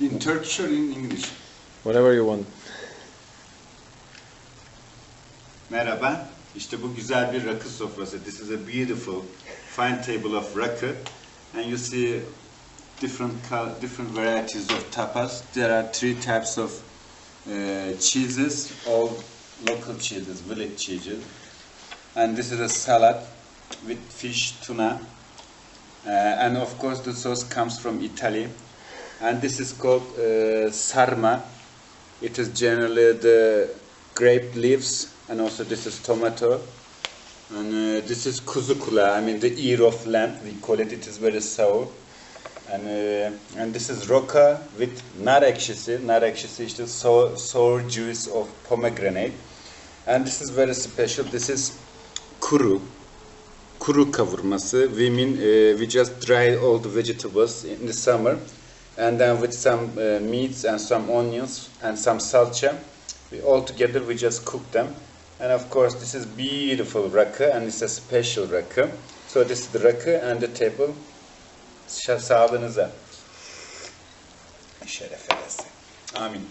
In Turkish or in English? Whatever you want. Merhaba. İşte bu güzel bir rakı sofrası. This is a beautiful fine table of rakı. And you see different different varieties of tapas. There are three types of uh, cheeses, all local cheeses, village cheeses. And this is a salad with fish, tuna. Uh, and of course the sauce comes from Italy. And this is called uh, sarma. It is generally the grape leaves, and also this is tomato. And uh, this is kuzu kulağı, I mean the ear of lamb, we call it, it is very sour. And, uh, and this is roka with nar ekşisi, nar ekşisi işte sour, sour juice of pomegranate. And this is very special, this is kuru, kuru kavurması. We mean uh, we just dry all the vegetables in the summer, and then with some uh, meats and some onions and some salsa, we all together we just cook them. And of course, this is beautiful rakı, and it's a special rakı. So this is the rakı and the table. Sağlığınıza. Şeref eylesin. Amin.